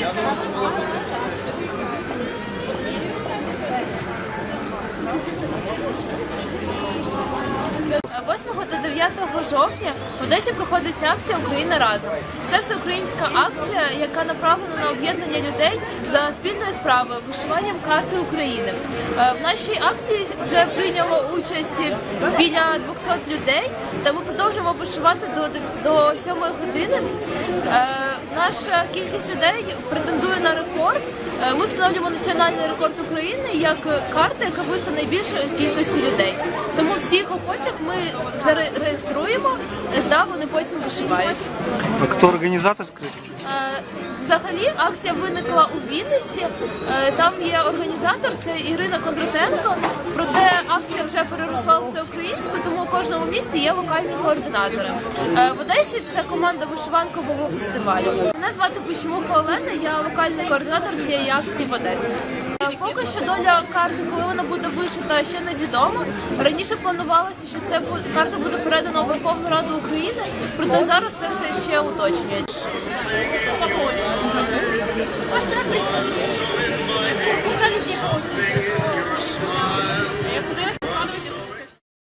Е, 8 та 9 жовтня в Одесі проходить акція Україна разом. Це всеукраїнська акція, яка направлена на об'єднання людей за спільною справою вишиванням карти України. Е, В нашій акції вже прийняло участь біля 200 людей, та ми продовжуємо вишивати до, до 7 години. Наша кількість людей претендує на рекорд. Е, Ми встановлюємо національний рекорд України як карта, яка вийшла найбільшої кількості людей. Тому всіх охочих ми зареєструємо е, та вони потім вишивають. А хто організатор скажите? Е, Взагалі акція виникла у Вінниці. Е, Там є організатор, це Ірина Кондратенко. Проте акція вже переросла у всеукраїнську, тому у кожному місті є локальні координатори. Е, В Одесі це команда вишиванкового фестивалю. Мене звати Пущемуха Олена, я локальний координатор цієї акції в Одесі. Е, Поки що доля карти, коли вона буде вишита, ще невідома. Раніше планувалося, що це карта буде передана у Верховну Раду України, проте зараз це все ще something in you.